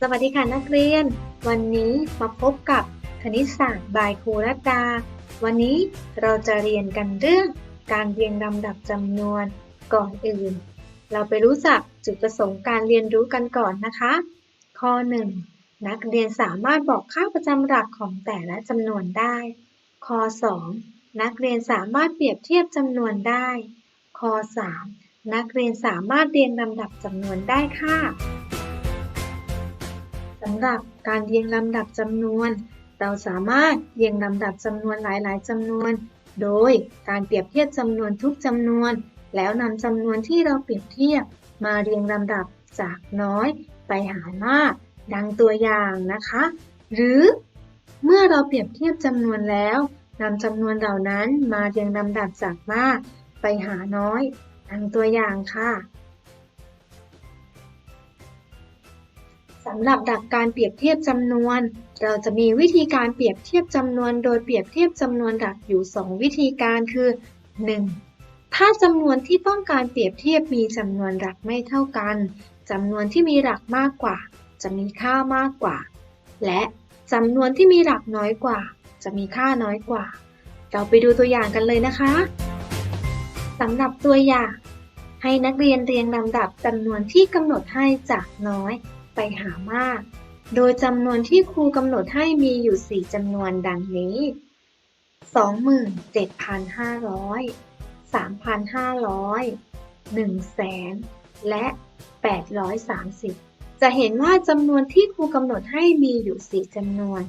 สวัสดีค่ะนักเรียน วันนี้มาพบกับคณิตศาสตร์บายครูรัตดา วันนี้เราจะเรียนกันเรื่องการเรียงลำดับจำนวนก่อนอื่น เราไปรู้จักจุดประสงค์การเรียนรู้กันก่อนนะคะ ข้อ 1. นักเรียนสามารถบอกค่าประจำหลักของแต่ละจำนวนได้ ข้อ 2. นักเรียนสามารถเปรียบเทียบจำนวนได้ ข้อ 3. นักเรียนสามารถเรียงลำดับจำนวนได้ค่ะำหรับการเรียงลำดับจำนวน เราสามารถเรียงลำดับจำนวนหลายๆจำนวน โดยการเปรียบเทียบจำนวนทุกจำนวน แล้วนำจำนวนที่เราเปรียบเทียบ มาเรียงลำดับจากน้อยไปหามาก ดังตัวอย่างนะคะ หรือ เมื่อเราเปรียบเทียบจำนวนแล้วนำจำนวนเหล่านั้นมาเรียงลำดับจากมาก ไปหาน้อยดังตัวอย่างค่ะ สำหรับดักการเปรียบเทียบจำนวน เราจะมีวิธีการเปรียบเทียบจำนวน โดยเปรียบเทียบจำนวนหลักอยู่ 2 วิธีการคือ 1. ถ้าจำนวนที่ต้องการเปรียบเทียบมีจำนวนหลักไม่เท่ากันจำนวนที่มีหลักมากกว่า จะมีค่ามากกว่า และจำนวนที่มีหลักน้อยกว่า จะมีค่าน้อยกว่า เราไปดูตัวอย่างกันเลยนะคะสำหรับตัวอย่าง ให้นักเรียนเรียงลำดับจำนวนที่กำหนดให้จากน้อย ไปหามาก โดยจำนวนที่ครูกำหนดให้มีอยู่ 4จำนวนดังนี้ 27,500 3,500 100,000และ 830 จะเห็นว่าจำนวนที่ครูกำหนดให้มีอยู่ 4จำนวน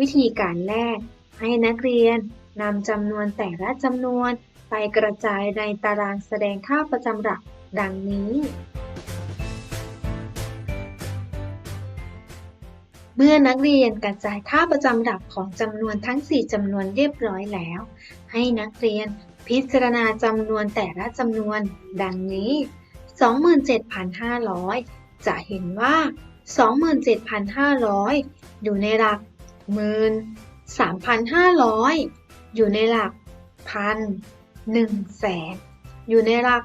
วิธีการแรก ให้นักเรียนนำจำนวนแต่ละจำนวนไปกระจายในตารางแสดงค่าประจำหลักดังนี้ เมื่อนักเรียนกระจายค่าประจำหลักของจำนวนทั้ง 4จำนวนเรียบร้อยแล้ว ให้นักเรียนพิจารณาจำนวนแต่ละจำนวน ดังนี้ 27,500 จะเห็นว่า 27,500 อยู่ในหลักหมื่น3,500 อยู่ในหลักพันหนึ่งแสนอยู่ในหลัก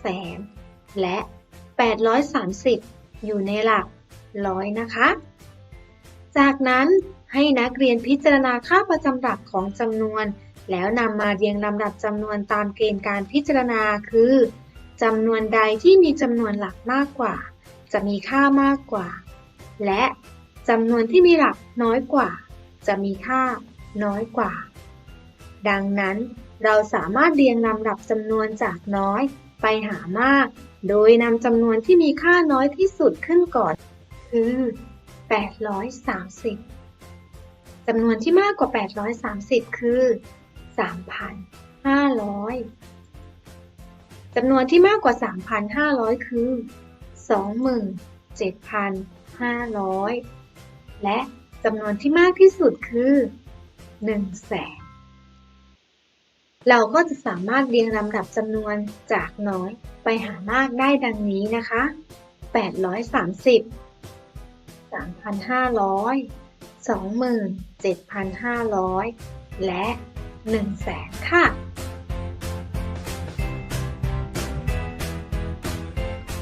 แสน และ 830 อยู่ในหลักร้อยนะคะ จากนั้นให้นักเรียนพิจารณาค่าประจำหลักของจำนวน แล้วนำมาเรียงลำดับจำนวนตามเกณฑ์การพิจารณา คือจำนวนใดที่มีจำนวนหลักมากกว่า จะมีค่ามากกว่า และจำนวนที่มีหลักน้อยกว่า จะมีค่าน้อยกว่า ดังนั้นเราสามารถเรียงลำดับจำนวนจากน้อยไปหามาก โดยนำจำนวนที่มีค่าน้อยที่สุดขึ้นก่อน คือ 830จำนวนที่มากกว่า 830 คือ 3,500จำนวนที่มากกว่า 3,500 คือ 27,500 และจำนวนที่มากที่สุดคือ10,000เราก็จะสามารถเรียงลำดับจำนวนจากน้อยไปหามากได้ดังนี้นะคะ 830 3,500 27,500 และ 100,000 ค่ะ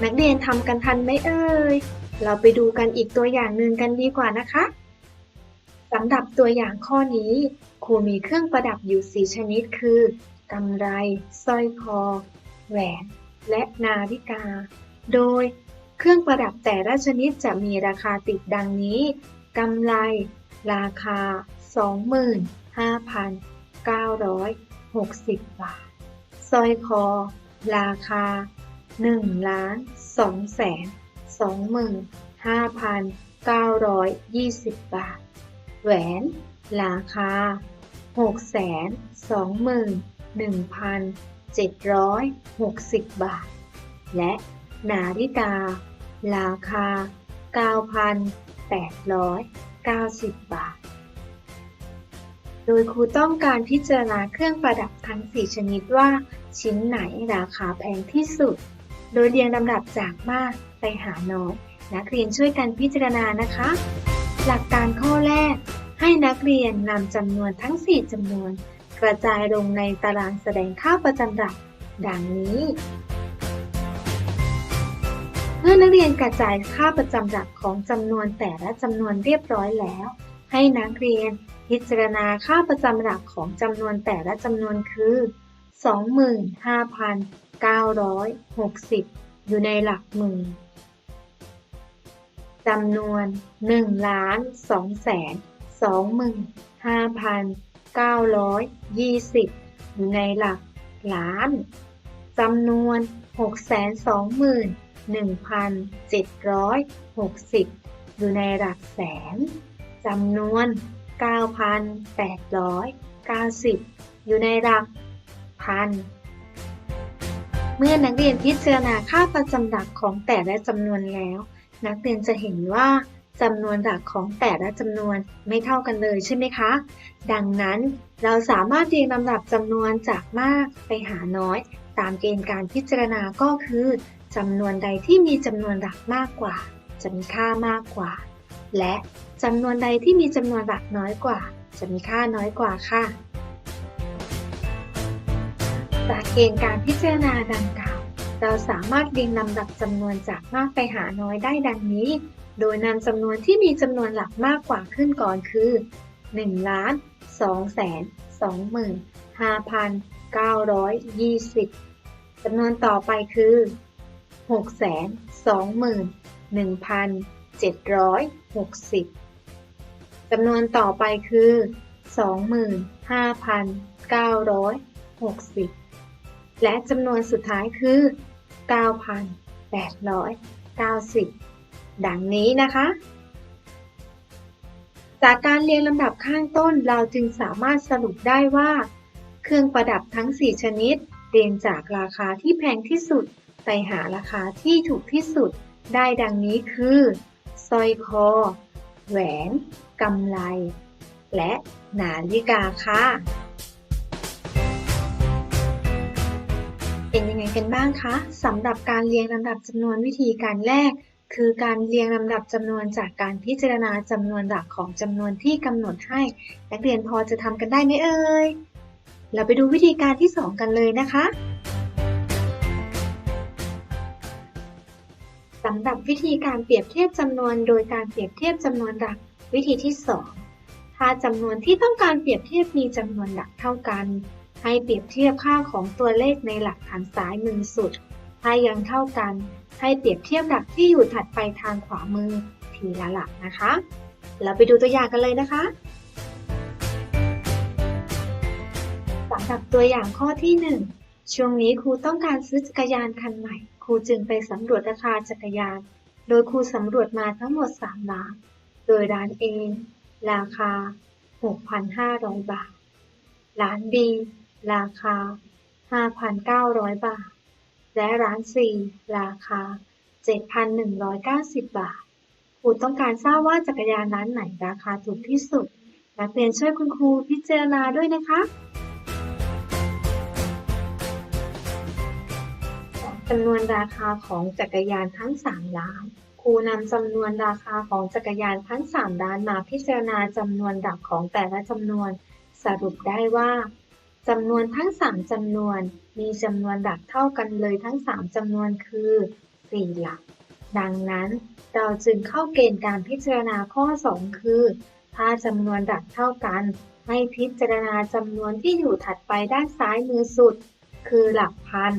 นักเรียนทำกันทันไหมเอ่ย เราไปดูกันอีกตัวอย่างหนึ่งกันดีกว่านะคะสำหรับตัวอย่างข้อนี้ ครูมีเครื่องประดับอยู่ 4 ชนิดคือกำไรสร้อยคอ แหวน และนาฬิกา โดย เครื่องประดับแต่ละชนิดจะมีราคาติดดังนี้ กำไรราคา 25,960 บาทสร้อยคอ ราคา 1 ล้าน2แสน25,920 บาท แหวน ราคา 621,760 บาท และนาฬิกา ราคา 9,890 บาท โดยครูต้องการพิจารณาเครื่องประดับทั้ง 4 ชนิดว่า ชิ้นไหนราคาแพงที่สุด โดยเรียงลำดับจากมากไปหาน้อย นักเรียนช่วยกันพิจารณานะคะ หลักการข้อแรก ให้นักเรียนนำจำนวนทั้ง 4จำนวน กระจายลงในตารางแสดงค่าประจำหลัก ดังนี้ มื่อนักเรียนกระจายค่าประจำหลักของจำนวนแต่ละจำนวนเรียบร้อยแล้ว ให้นักเรียนพิจารณาค่าประจำหลักของจำนวนแต่ละจำนวนคือ 25,960 อยู่ในหลักหมื่นจำนวน1ล้าน2แสน25,920 อยู่ในหลักล้านจำนวน 1,760 อยู่ในหลักแสนจำนวน 9,890 อยู่ในหลักพันเมื่อนักเรียนพิจารณาค่าประจำหลักของแต่ละจำนวนแล้ว นักเรียนจะเห็นว่าจำนวนหลักของแต่ละจำนวนไม่เท่ากันเลยใช่ไหมคะ ดังนั้นเราสามารถเรียงลำดับจำนวนจากมากไปหาน้อย ตามเกณฑ์การพิจารณาก็คือ จำนวนใดที่มีจำนวนหลักมากกว่า จะมีค่ามากกว่า และจำนวนใดที่มีจำนวนหลักน้อยกว่า จะมีค่าน้อยกว่าค่ะ จากเกณฑ์การพิจารณาดังกล่าว เราสามารถเรียงลำดับจำนวนจากมากไปหาน้อยได้ดังนี้ โดยนำจำนวนที่มีจำนวนหลักมากกว่าขึ้นก่อนคือ1ล้าน2แสน2หมื่น5,920จำนวนต่อไปคือ 6 2 1 760จำนวนต่อไปคือ25,960และจำนวนสุดท้ายคือ9,890ดังนี้นะคะ จากการเรียงลำดับข้างต้นเราจึงสามารถสรุปได้ว่า เครื่องประดับทั้ง 4 ชนิดเรียงจากราคาที่แพงที่สุด ไปหาราคาที่ถูกที่สุดได้ดังนี้คือสร้อยคอ แหวน กำไล และนาฬิกาค่ะ เป็นยังไงกันบ้างคะสำหรับการเรียงลำดับจำนวนวิธีการแรก คือการเรียงลำดับจำนวนจากการพิจารณาจำนวนหลักของจำนวนที่กำหนดให้ นักเรียนพอจะทำกันได้ไหมเอ่ย เราไปดูวิธีการที่ 2 กันเลยนะคะ สำหรับวิธีการเปรียบเทียบจำนวนโดยการเปรียบเทียบจำนวนหลัก วิธีที่ 2 ถ้าจำนวนที่ต้องการเปรียบเทียบมีจำนวนหลักเท่ากัน ให้เปรียบเทียบค่าของตัวเลขในหลักทางซ้ายมือสุด ถ้ายังเท่ากัน ให้เปรียบเทียบหลักที่อยู่ถัดไปทางขวามือทีละหลักนะคะ เราไปดูตัวอย่างกันเลยนะคะสำหรับตัวอย่างข้อที่ 1 ช่วงนี้ครูต้องการซื้อจักรยานคันใหม่ รูจึงไปสำรวจราคาจักรยาน โดยครูสำรวจมาทั้งหมด 3 ร้าน โดยร้าน A ราคา 6,500 บาท ร้าน B ราคา 5,900 บาท และร้าน C ราคา 7,190 บาท ครูต้องการทราบว่าจักรยานร้านไหนราคาถูกที่สุด นักเรียนช่วยคุณครูพิจารณาด้วยนะคะ จำนวนราคาของจักรยานทั้ง3ร้าน ครูนำจำนวนราคาของจักรยานทั้ง3ร้านมาพิจารณาจำนวนหลักของแต่ละจำนวน สรุปได้ว่าจำนวนทั้ง 3จำนวน มีจำนวนหลักเท่ากันเลยทั้ง 3จำนวนคือ 4 หลัก ดังนั้นเราจึงเข้าเกณฑ์การพิจารณาข้อ 2 คือ ถ้าจำนวนหลักเท่ากัน ให้พิจารณาจำนวนที่อยู่ถัดไปด้านซ้ายมือสุด คือหลักพัน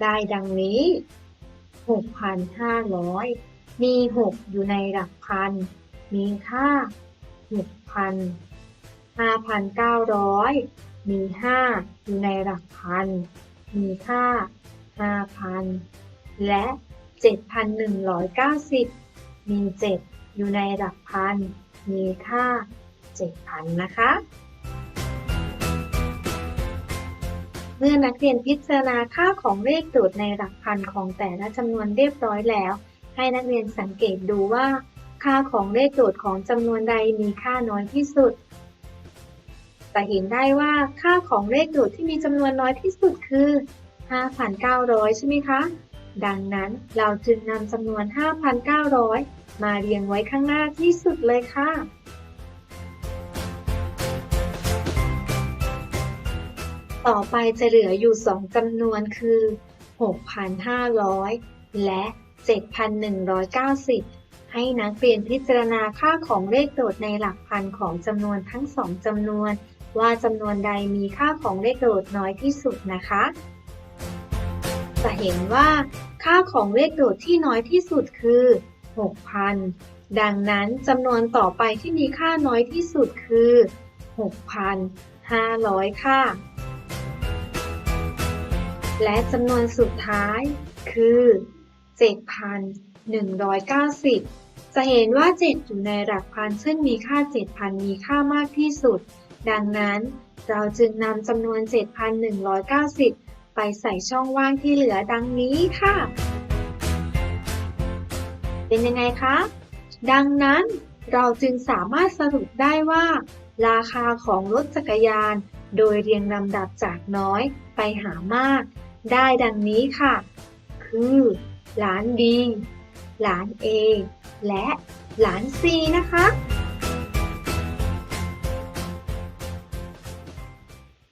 ได้ดังนี้ 6,500 มี 6 อยู่ในหลักพัน มีค่า 6,000 5,900 มี 5 อยู่ในหลักพัน มีค่า 5,000 และ 7,190 มี 7 อยู่ในหลักพัน มีค่า 7,000 นะคะ มื่อนักเรียนพิจารณาค่าของเลขโดดในหลักพันของแต่ละจำนวนเรียบร้อยแล้ว ให้นักเรียนสังเกตดูว่า ค่าของเลขโดดของจำนวนใดมีค่าน้อยที่สุด จะเห็นได้ว่าค่าของเลขโดดที่มีจำนวนน้อยที่สุดคือ 5,900 ใช่ไหมคะ ดังนั้นเราจึงนำจำนวน 5,900 มาเรียงไว้ข้างหน้าที่สุดเลยค่ะ ต่อไปจะเหลืออยู่ 2จำนวนคือ 6,500 และ 7,190 ให้นักเรียนพิจารณาค่าของเลขโดดในหลักพันของจำนวนทั้งสองจำนวน ว่าจำนวนใดมีค่าของเลขโดดน้อยที่สุดนะคะ จะเห็นว่า ค่าของเลขโดดที่น้อยที่สุดคือ 6,000 ดังนั้นจำนวนต่อไปที่มีค่าน้อยที่สุดคือ6,500 ค่ะ และจำนวนสุดท้ายคือ 7,190 จะเห็นว่า 7 อยู่ในหลักพันซึ่งมีค่า 7,000 มีค่ามากที่สุด ดังนั้นเราจึงนำจำนวน 7,190 ไปใส่ช่องว่างที่เหลือดังนี้ค่ะ เป็นยังไงคะ ดังนั้นเราจึงสามารถสรุปได้ว่า ราคาของรถจักรยาน โดยเรียงลำดับจากน้อยไปหามาก ได้ดังนี้ค่ะ คือ หลาน B ล้าน A และหลาน C นะคะ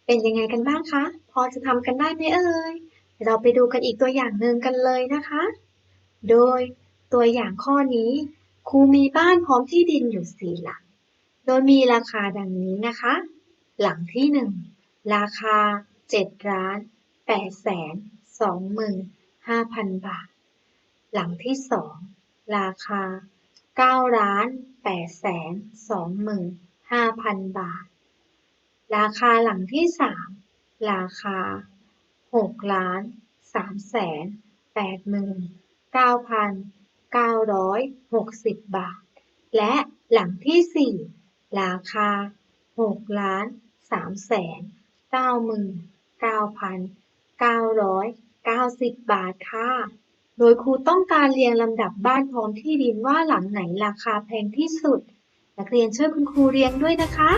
เป็นยังไงกันบ้างคะ พอจะทำกันได้ไหมเอ่ย เราไปดูกันอีกตัวอย่างหนึ่งกันเลยนะคะ โดยตัวอย่างข้อนี้ครูมีบ้านพร้อมที่ดินอยู่สี่หลัง โดยมีราคาดังนี้นะคะ หลังที่หนึ่งราคา 7 ล้าน 8แสน2หมื่น5,000 บาท หลังที่สองราคา 9 ล้าน8แสน2หมื่น5,000 บาท ราคาหลังที่สามราคา 6 ล้าน3แสน8หมื่น9,960 บาท และหลังที่ 4 ราคา 6 ล้าน3แสน 990 บาทค่ะ โดยครูต้องการเรียงลำดับบ้านพร้อมที่ดินว่าหลังไหนราคาแพงที่สุด นักเรียนช่วยคุณครูเรียงด้วยนะคะ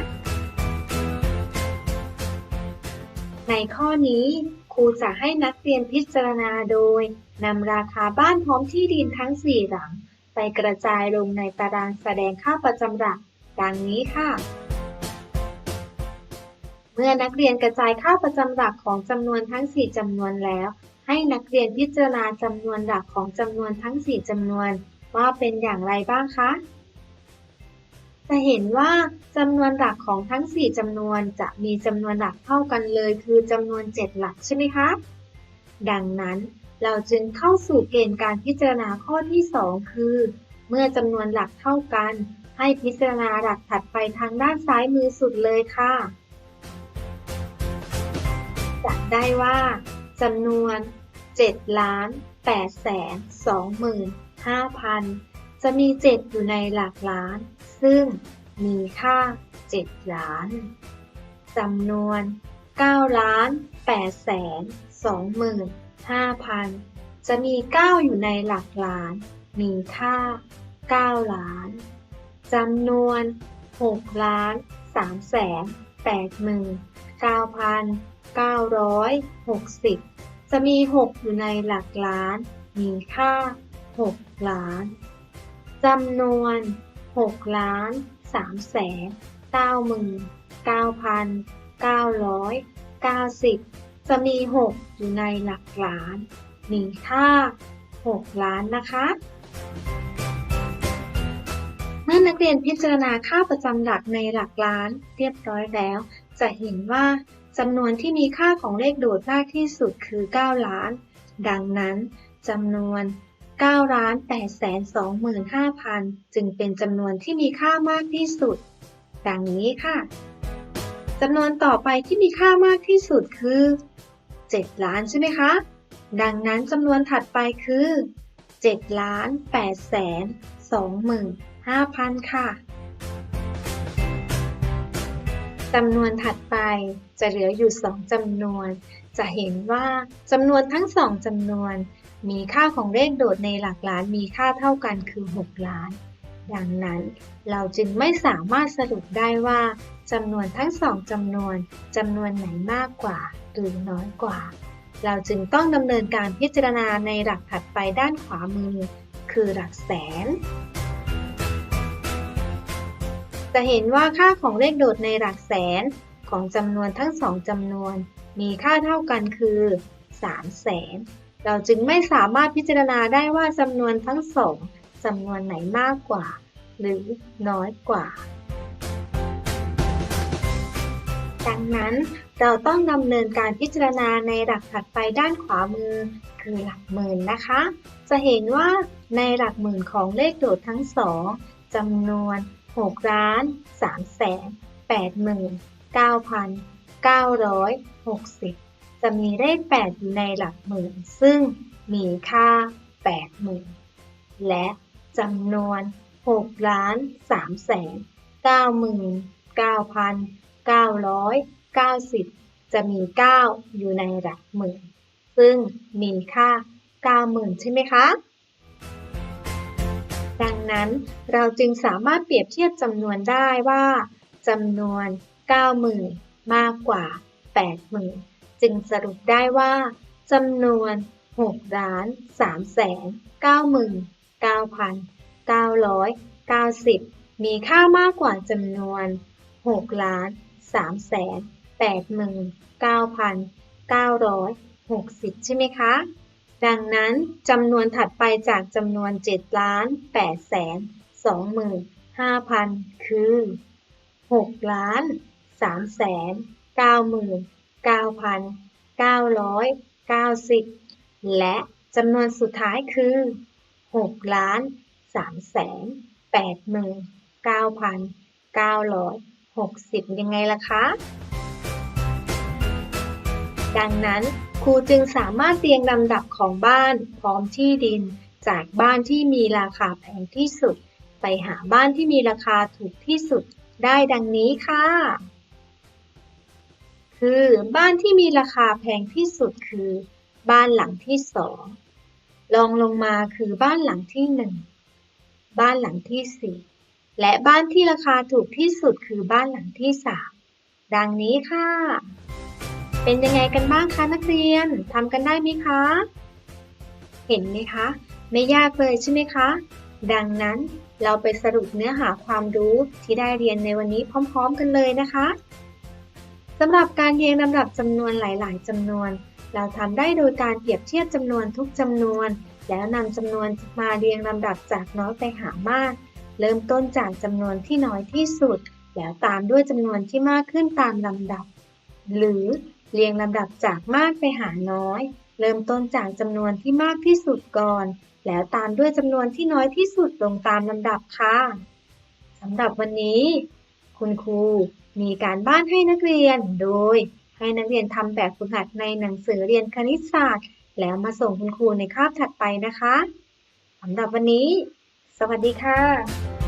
ในข้อนี้ครูจะให้นักเรียนพิจารณาโดยนำราคาบ้านพร้อมที่ดินทั้ง 4 หลัง ไปกระจายลงในตารางแสดงค่าประจำหลักดังนี้ค่ะ เมื่อนักเรียนกระจายค่าประจำหลักของจำนวนทั้ง 4จำนวนแล้ว ให้นักเรียนพิจารณาจำนวนหลักของจำนวนทั้ง 4จำนวน ว่าเป็นอย่างไรบ้างคะ จะเห็นว่าจำนวนหลักของทั้ง 4จำนวนจะมีจำนวนหลักเท่ากันเลย คือจำนวน 7 หลักใช่ไหมคะ ดังนั้นเราจึงเข้าสู่เกณฑ์การพิจารณาข้อที่ 2 คือ เมื่อจำนวนหลักเท่ากัน ให้พิจารณาหลักถัดไปทางด้านซ้ายมือสุดเลยค่ะ จะได้ว่าจำนวน7ล้าน8แสน2หมื่น5,000จะมี 7 อยู่ในหลักล้าน ซึ่งมีค่า 7 ล้านจำนวน9ล้าน8แสน2หมื่น5,000จะมี 9 อยู่ในหลักล้าน มีค่า 9 ล้านจำนวน6ล้าน3แสน8หมื่น 960 จะมี 6 อยู่ในหลักล้าน มีค่า 6 ล้านจำนวน 6 ล้าน3แสน9หมื่น9,990 จะมี 6 อยู่ในหลักล้าน มีค่า 6 ล้านนะคะ เมื่อนักเรียนพิจารณาค่าประจำหลักในหลักล้านเรียบร้อยแล้ว จะเห็นว่า จำนวนที่มีค่าของเลขโดดมากที่สุดคือ 9 ล้าน ดังนั้นจำนวน9ล้าน8แสน25,000 จึงเป็นจำนวนที่มีค่ามากที่สุด ดังนี้ค่ะจำนวนต่อไปที่มีค่ามากที่สุดคือ 7 ล้านใช่ไหมคะ ดังนั้นจำนวนถัดไปคือ7ล้าน8แสน25,000 ค่ะ จำนวนถัดไปจะเหลืออยู่2จำนวน จะเห็นว่าจำนวนทั้ง2จำนวน มีค่าของเลขโดดในหลักล้านมีค่าเท่ากันคือ 6 ล้าน ดังนั้นเราจึงไม่สามารถสรุปได้ว่าจำนวนทั้งสองจำนวนจำนวนไหนมากกว่า หรือน้อยกว่า เราจึงต้องดำเนินการพิจารณาในหลักถัดไปด้านขวามือ คือหลักแสน จะเห็นว่าค่าของเลขโดดในหลักแสนของจำนวนทั้งสองจำนวน มีค่าเท่ากันคือ3แสน เราจึงไม่สามารถพิจารณาได้ว่าจำนวนทั้งสองจำนวนไหนมากกว่า หรือน้อยกว่า ดังนั้นเราต้องดำเนินการพิจารณาในหลักถัดไปด้านขวามือ คือหลักหมื่นนะคะ จะเห็นว่าในหลักหมื่นของเลขโดดทั้งสองจำนวน 6ล้าน3แสน8หมื่น9,960 จะมีเลข 8 อยู่ในหลักหมื่น ซึ่งมีค่า80,000และจำนวน6ล้าน3แสน99,990 จะมี 9 อยู่ในหลักหมื่น ซึ่งมีค่า90,000ใช่ไหมคะ นั้น เราจึงสามารถเปรียบเทียบจำนวนได้ว่าจำนวน 90,000 มากกว่า 80,000 จึงสรุปได้ว่าจำนวน6ล้าน3แสน99,990 มีค่ามากกว่าจำนวน6ล้าน3แสน89,960 ใช่ไหมคะ ดังนั้นจำนวนถัดไปจากจำนวน 7 ล้าน8แสน25,000คือ 6 ล้าน3แสน99,990 และจำนวนสุดท้ายคือ 6 ล้าน3แสน89,960 ยังไงล่ะคะ ดังนั้น ครูจึงสามารถเรียงลำดับของบ้านพร้อมที่ดิน จากบ้านที่มีราคาแพงที่สุด ไปหาบ้านที่มีราคาถูกที่สุดได้ดังนี้ค่ะ คือบ้านที่มีราคาแพงที่สุดคือ บ้านหลังที่สองรองลงมาคือบ้านหลังที่หนึ่งบ้านหลังที่สี่และบ้านที่ราคาถูกที่สุดคือบ้านหลังที่สามดังนี้ค่ะ เป็นยังไงกันบ้างคะนักเรียนทำกันได้ไหมคะ เห็นไหมคะ ไม่ยากเลยใช่ไหมคะ ดังนั้นเราไปสรุปเนื้อหาความรู้ที่ได้เรียนในวันนี้พร้อม ๆ กันเลยนะคะสำหรับการเรียงลำดับจำนวนหลาย ๆจำนวน เราทำได้โดยการเปรียบเทียบจำนวนทุกจำนวน แล้วนำจำนวนมาเรียงลำดับจากน้อยไปหามาก เริ่มต้นจากจำนวนที่น้อยที่สุด แล้วตามด้วยจำนวนที่มากขึ้นตามลำดับ หรือ เรียงลำดับจากมากไปหาน้อย เริ่มต้นจากจำนวนที่มากที่สุดก่อน แล้วตามด้วยจำนวนที่น้อยที่สุดลงตามลำดับค่ะสำหรับวันนี้ คุณครูมีการบ้านให้นักเรียนโดย ให้นักเรียนทำแบบฝึกหัดในหนังสือเรียนคณิตศาสตร์ แล้วมาส่งคุณครูในคาบถัดไปนะคะสำหรับวันนี้ สวัสดีค่ะ